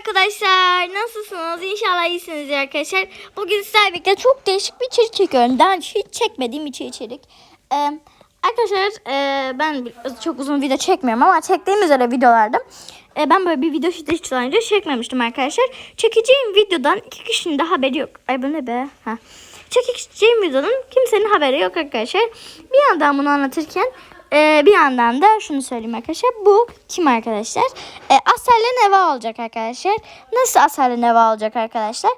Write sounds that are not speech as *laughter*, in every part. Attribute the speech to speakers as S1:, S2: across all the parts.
S1: arkadaşlar. Nasılsınız? İnşallah iyisinizdir arkadaşlar. Bugün sizlerle birlikte çok değişik bir içerik çekiyorum. Daha hiç çekmediğim bir içerik. Ee, arkadaşlar e, ben çok uzun video çekmiyorum ama çektiğim üzere videolarda e, ben böyle bir video hiç daha önce çekmemiştim arkadaşlar. Çekeceğim videodan iki kişinin de haberi yok. Ay bu ne be? Ha. Çekeceğim videodan kimsenin haberi yok arkadaşlar. Bir yandan bunu anlatırken ee, bir yandan da şunu söyleyeyim arkadaşlar. Bu kim arkadaşlar? Ee, Asel'le Neva olacak arkadaşlar. Nasıl Asel'le Neva olacak arkadaşlar?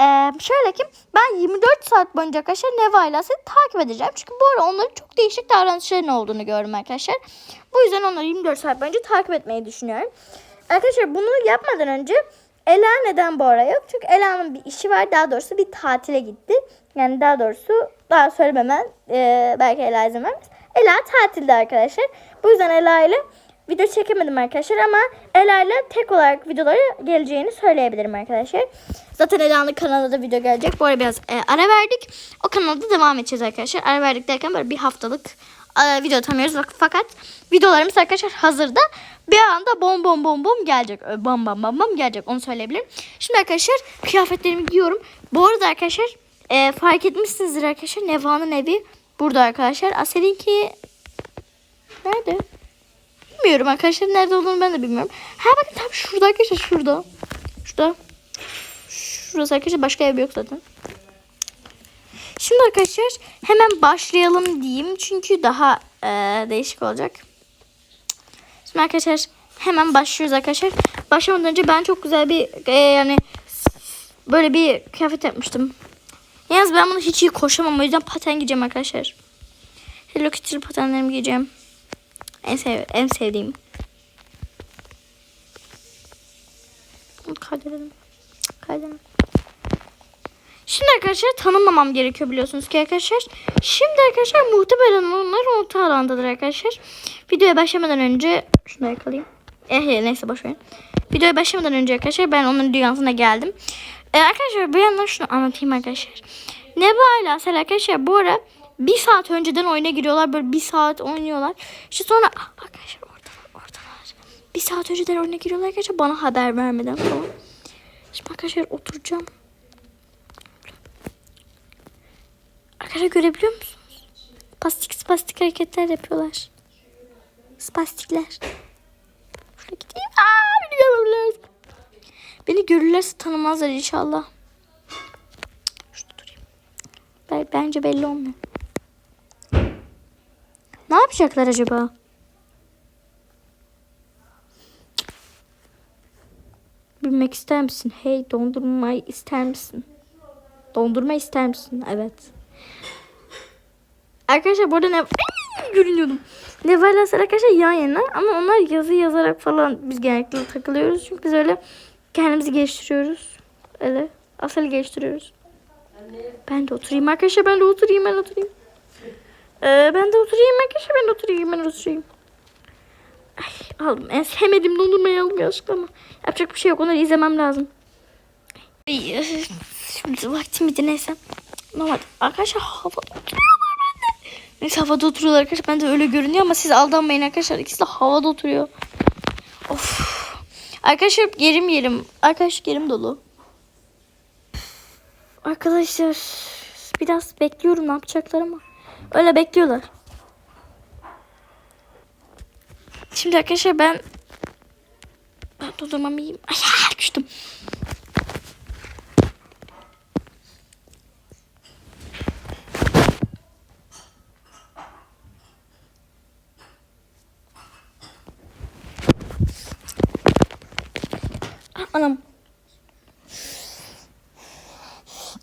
S1: Ee, şöyle ki ben 24 saat boyunca arkadaşlar Neva ile Asel'i takip edeceğim. Çünkü bu ara onların çok değişik davranışlarının olduğunu gördüm arkadaşlar. Bu yüzden onları 24 saat boyunca takip etmeyi düşünüyorum. Arkadaşlar bunu yapmadan önce Ela neden bu ara yok? Çünkü Ela'nın bir işi var. Daha doğrusu bir tatile gitti. Yani daha doğrusu daha söylememem. Ee, belki Ela izin vermez. Ela tatilde arkadaşlar. Bu yüzden Ela ile video çekemedim arkadaşlar ama Ela ile tek olarak videoları geleceğini söyleyebilirim arkadaşlar. Zaten Ela'nın kanalında da video gelecek. Bu arada biraz e, ara verdik. O kanalda devam edeceğiz arkadaşlar. Ara verdik derken böyle bir haftalık e, video atamıyoruz. Fakat videolarımız arkadaşlar hazırda. Bir anda bom bom bom bom gelecek. Bam bam bam bam gelecek. Onu söyleyebilirim. Şimdi arkadaşlar kıyafetlerimi giyiyorum. Bu arada arkadaşlar e, fark etmişsinizdir arkadaşlar. Neva'nın evi burada arkadaşlar. Asel'inki nerede? Bilmiyorum arkadaşlar. Nerede olduğunu ben de bilmiyorum. Ha bakın tam şurada arkadaşlar. Şurada. Şurada. Şurası arkadaşlar. Başka ev yok zaten. Şimdi arkadaşlar hemen başlayalım diyeyim. Çünkü daha e, değişik olacak. Şimdi arkadaşlar hemen başlıyoruz arkadaşlar. Başlamadan önce ben çok güzel bir e, yani böyle bir kıyafet yapmıştım. Yalnız ben bunu hiç iyi koşamam. O yüzden paten giyeceğim arkadaşlar. Hello Kitty patenlerimi giyeceğim. En, sev en sevdiğim. Bunu kaydedelim. Kaydedelim. Şimdi arkadaşlar tanımamam gerekiyor biliyorsunuz ki arkadaşlar. Şimdi arkadaşlar muhtemelen onlar orta alandadır arkadaşlar. Videoya başlamadan önce şunu yakalayayım. Eh eh, neyse boş verin. Videoya başlamadan önce arkadaşlar ben onun dünyasına geldim. Ee, arkadaşlar bir yandan şunu anlatayım arkadaşlar. Neba ile Asel arkadaşlar bu ara bir saat önceden oyuna giriyorlar. Böyle bir saat oynuyorlar. İşte sonra ah, arkadaşlar oradalar oradalar. Bir saat önceden oyuna giriyorlar arkadaşlar bana haber vermeden falan. Şimdi arkadaşlar oturacağım. Arkadaşlar görebiliyor musunuz? Spastik spastik hareketler yapıyorlar. Spastikler. Şuraya gideyim. Aa, beni görürler. Beni görürlerse tanımazlar inşallah. Şurada durayım. Ben, bence belli olmuyor. Ne yapacaklar acaba? Bilmek ister misin? Hey dondurmayı ister misin? Dondurma ister misin? Evet. Arkadaşlar burada ne görünüyordum. Neva ile Asel arkadaşlar yan yana ama onlar yazı yazarak falan biz genellikle takılıyoruz. Çünkü biz öyle kendimizi geliştiriyoruz. Öyle. Asel'i geliştiriyoruz. Ben de oturayım arkadaşlar ben de oturayım ben oturayım. Ee, ben de oturayım arkadaşlar ben de oturayım ben oturayım. Ay, aldım. En sevmediğim dondurmayı aldım yanlışlıkla yapacak bir şey yok. Onları izlemem lazım. Şimdi vaktim bitti neyse. Normal. Arkadaşlar havada oturuyorlar bende. Neyse havada oturuyorlar arkadaşlar. Ben de öyle görünüyor ama siz aldanmayın arkadaşlar. İkisi de havada oturuyor. Of. Arkadaşlar yerim yerim. Arkadaşlar yerim dolu. Arkadaşlar biraz bekliyorum ne yapacaklar ama. Öyle bekliyorlar. Şimdi arkadaşlar ben ben dondurmamı yiyeyim. Ay düştüm. Ah, Anam.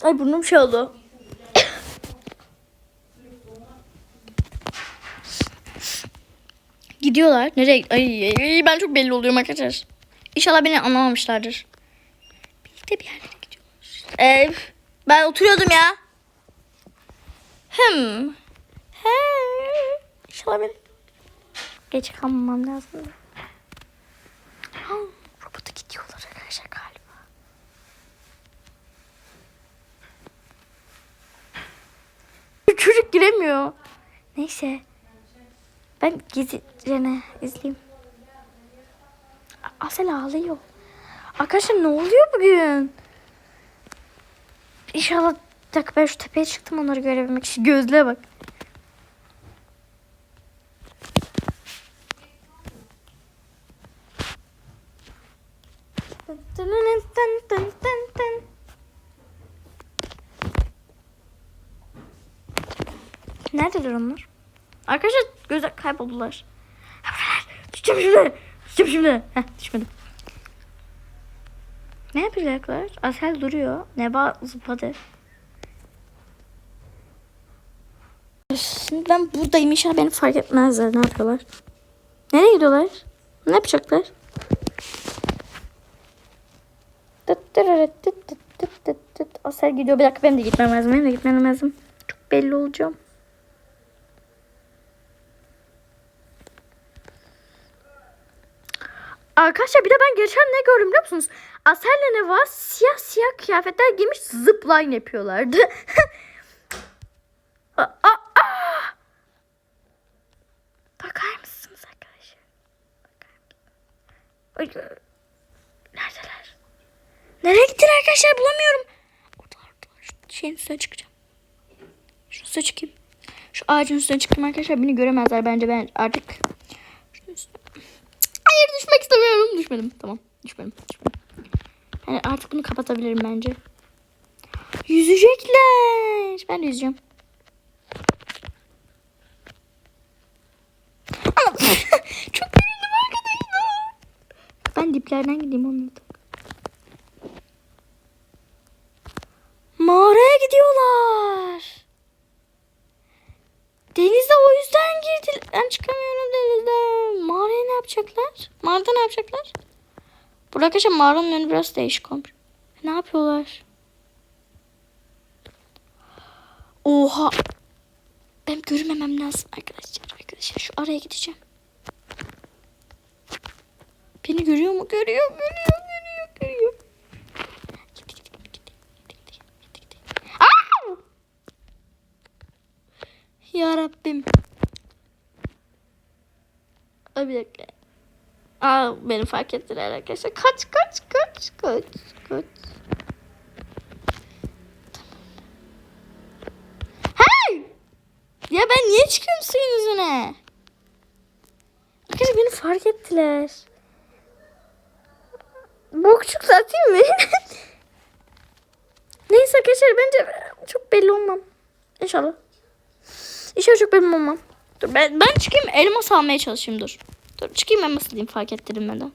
S1: Ay burnum şey oldu. Gidiyorlar. Nereye? Ay, ben çok belli oluyorum arkadaşlar. İnşallah beni anlamamışlardır. Birlikte bir yerlere gidiyorlar. Ee, ben oturuyordum ya. Hım. He. İnşallah beni... Geç kalmamam lazım. Robota gidiyorlar arkadaşlar Çocuk giremiyor. Neyse. Ben gizlicene izleyeyim. Asel ağlıyor. Arkadaşlar ne oluyor bugün? İnşallah bir ben şu tepeye çıktım onları görebilmek için. Gözlüğe bak. Neredeler onlar? Arkadaşlar gözler kayboldular. Düşeceğim şimdi. Düşeceğim şimdi. Heh düşmedim. Ne yapacaklar? Asel duruyor. Neba zıpladı. Şimdi ben buradayım. İnşallah beni fark etmezler. Ne yapıyorlar? Nereye gidiyorlar? Ne yapacaklar? Asel gidiyor. Bir dakika benim de gitmem lazım. Benim de gitmem lazım. Çok belli olacağım. Arkadaşlar bir de ben geçen ne gördüm biliyor musunuz? Asel'le Neva siyah siyah kıyafetler giymiş zipline yapıyorlardı. *laughs* Aa, aa, aa! Bakar mısınız arkadaşlar? Neredeler? Nereye gittiler arkadaşlar bulamıyorum. Oradalar. Şu şeyin üstüne çıkacağım. Şu üstüne çıkayım. Şu ağacın üstüne çıktım arkadaşlar. Beni göremezler bence ben artık. Şunun üstüne. Hayır düşmek Düşmedim. Tamam. Düşmedim. Düşmedim. Yani artık bunu kapatabilirim bence. Yüzecekler. Ben de yüzeceğim. *laughs* Çok eminim arkadaşlar. Ben diplerden gideyim onlardan. Mağaraya gidiyorlar. Denize o yüzden girdiler. Ben çıkamıyorum denizden. Mağaraya ne yapacaklar? Mağarada ne yapacaklar? Burada arkadaşlar mağaranın önü biraz değişik olmuş. Ne yapıyorlar? Oha. Ben görmemem lazım arkadaşlar. Arkadaşlar şu araya gideceğim. Beni görüyor mu? Görüyor, görüyor. Gitti, gitti, gitti, gitti, gitti, gitti, gitti. Aa! Ya Rabbim. Ay bir dakika. Aa beni fark ettiler arkadaşlar. Kaç kaç kaç kaç kaç. Hey! Ya ben niye çıkıyorum suyun yüzüne? Arkadaşlar beni fark ettiler. Bokçuk satayım mı? *laughs* Neyse arkadaşlar bence çok belli olmam. İnşallah. İnşallah çok belli olmam. Dur ben, ben çıkayım elmas almaya çalışayım dur. Dur çıkayım elmas diyeyim fark ettirilmeden.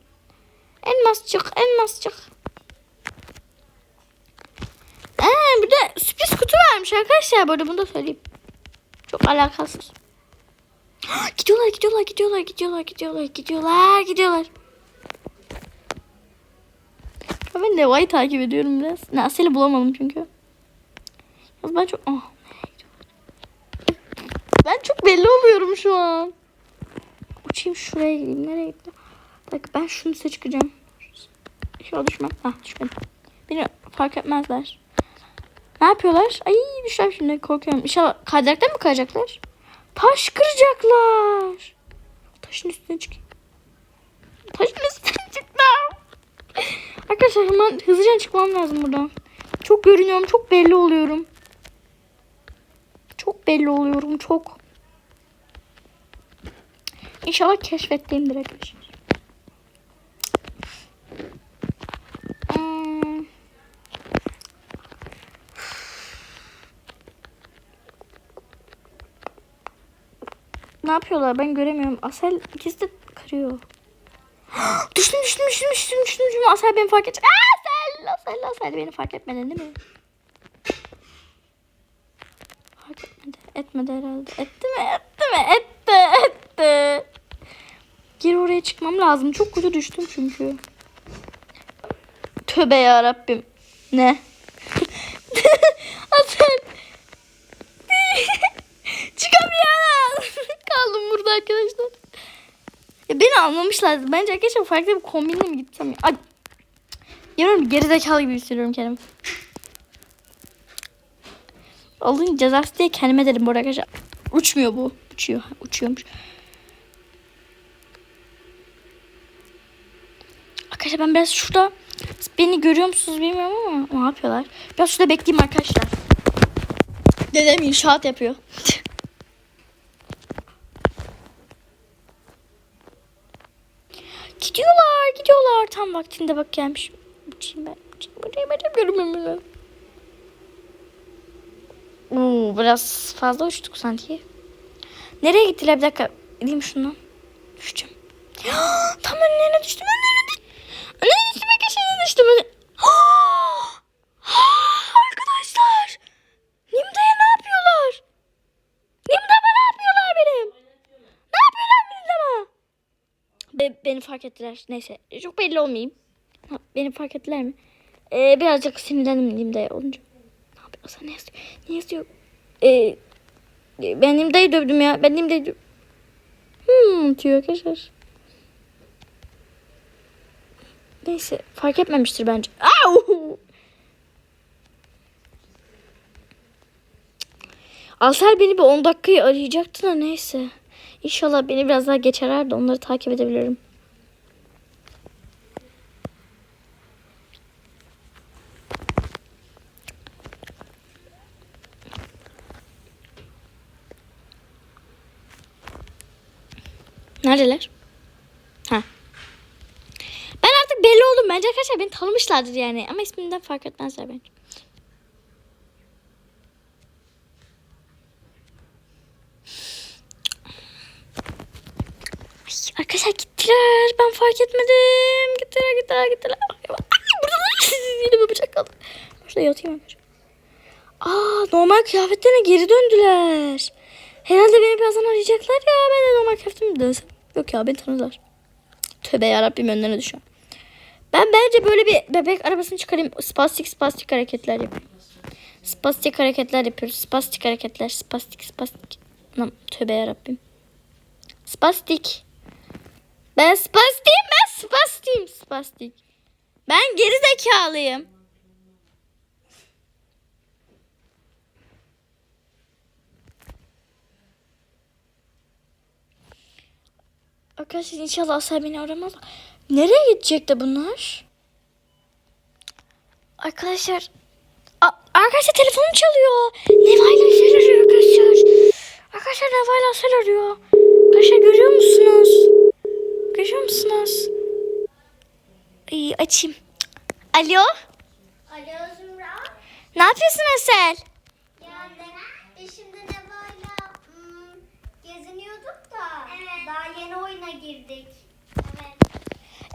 S1: Elmascık elmascık. Ee, bir de sürpriz kutu vermiş arkadaşlar. Arada bunu da söyleyeyim. Çok alakasız. *gasps* gidiyorlar gidiyorlar gidiyorlar gidiyorlar gidiyorlar gidiyorlar gidiyorlar. Ben Neva'yı takip ediyorum biraz. Ne Asel'i bulamadım çünkü. Ben çok... Oh? Ben çok belli oluyorum şu an. Uçayım şuraya gideyim. Nereye gittim? Bak ben şunu üste çıkacağım. İnşallah düşmem. Hah düşmedim. Beni fark etmezler. Ne yapıyorlar? Ay düşer şimdi korkuyorum. İnşallah kaydıraktan mı kayacaklar? Taş kıracaklar. Taşın üstüne çıkayım. Taşın üstüne çıktım. Arkadaşlar hemen hızlıca çıkmam lazım buradan. Çok görünüyorum. Çok belli oluyorum. Çok belli oluyorum. Çok. İnşallah keşfettiğimdir arkadaşlar. Hmm. Ne yapıyorlar? Ben göremiyorum. Asel ikisi de kırıyor. *gasps* düştüm düştüm düştüm düştüm düştüm düştüm. Asel beni fark edecek. Asel! Asel Asel beni fark etmedin değil mi? Fark etmedi. Etmedi herhalde. Etti mi? Etti mi? Etti. Etti. Geri oraya çıkmam lazım. Çok kötü düştüm çünkü. Tövbe ya Rabbim. Ne? *laughs* Asel. *laughs* Çıkamıyorum. *laughs* Kaldım burada arkadaşlar. Ya beni almamışlar. Bence arkadaşlar farklı bir kombinle mi gitsem ya? Ay. Yarın gerizekalı gibi hissediyorum kendimi. Allah'ın cezası diye kendime dedim bu arkadaşlar. Uçmuyor bu. Uçuyor. Uçuyormuş. Arkadaşlar ben biraz şurada Beni görüyor musunuz bilmiyorum ama ne yapıyorlar? Biraz şurada bekleyeyim arkadaşlar. Dedem inşaat yapıyor. *laughs* gidiyorlar, gidiyorlar. Tam vaktinde bak gelmiş. Uçayım ben. Uçayım, uçayım, görünmüyorum. Oo, biraz fazla uçtuk sanki. Nereye gittiler bir dakika. Gideyim şundan. Düşeceğim. *gasps* Tam. Önlerine düştüm. Önlerine düştüm. Arkadaşlar düştüm. Önlerine... Arkadaşlar. Nimda'ya ne yapıyorlar? Nimda'ma ne yapıyorlar benim? Ne yapıyorlar Nimda'ma? Be beni fark ettiler. Neyse. Çok belli olmayayım. Ha, Beni fark ettiler mi? Ee, birazcık sinirlendim Nimda'ya olunca. Ne yapıyorsa ne yazıyor? Ne yazıyor? Ee, ben Nimda'yı dövdüm ya. Ben Nimda'yı dövdüm. Hmm diyor arkadaşlar. Neyse fark etmemiştir bence. Au! Alser beni bir 10 dakikayı arayacaktı da neyse. İnşallah beni biraz daha geç arar da onları takip edebilirim. Neredeler? Ha. Ben artık belli oldum. Bence arkadaşlar beni tanımışlardır yani. Ama ismimden fark etmezler bence. Ay, arkadaşlar gittiler. Ben fark etmedim. Gittiler gittiler gittiler. Ay, burada yine bir bıçak kaldı. Şurada yatayım hemen. Aa normal kıyafetlerine geri döndüler. Herhalde beni birazdan arayacaklar ya. Ben de normal kıyafetimi dönsem. Yok ya beni tanıdılar. Tövbe yarabbim önlerine düşüyorum. Ben bence böyle bir bebek arabasını çıkarayım. Spastik spastik hareketler yapayım. Spastik hareketler yapıyoruz. Spastik hareketler. Spastik spastik. Lan tövbe yarabbim. Spastik. Ben spastiyim ben spastiyim spastik. Ben geri zekalıyım. Arkadaşlar inşallah Asel beni aramaz. Nereye gidecek de bunlar? Arkadaşlar A- arkadaşlar telefonum çalıyor. Neva ile Asel arıyor arkadaşlar. Arkadaşlar Neva ile Asel arıyor. Arkadaşlar görüyor musunuz? Görüyor musunuz? İyi açayım. Alo.
S2: Alo Zümra.
S1: Ne yapıyorsun Asel?
S2: Ya ne? E şimdi Neva'yla hmm, geziniyorduk da. Evet. Daha yeni oyuna girdik. Evet.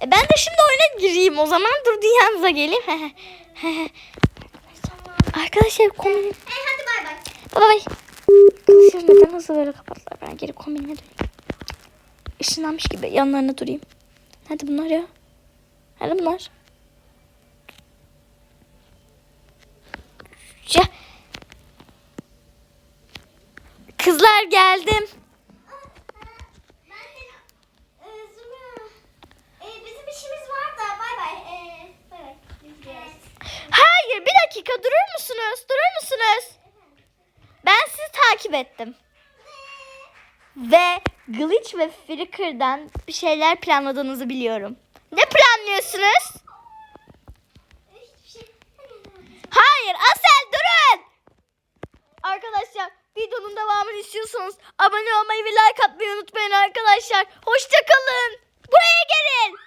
S1: E ben de şimdi oyuna gireyim o zaman. Dur dünyanıza geleyim. Arkadaşlar kombin.
S2: E hadi bay bay.
S1: Bye bye. Arkadaşlar neden hızlı böyle kapattılar? Ben geri kombinine döneyim. Işınlanmış gibi yanlarına durayım. Nerede bunlar ya? Nerede bunlar? Ya. Kızlar geldim. Bir dakika durur musunuz? Durur musunuz? Ben sizi takip ettim. Ve Glitch ve Flicker'dan bir şeyler planladığınızı biliyorum. Ne planlıyorsunuz? Hayır Asel durun. Arkadaşlar videonun devamını istiyorsanız abone olmayı ve like atmayı unutmayın arkadaşlar. Hoşçakalın. Buraya gelin.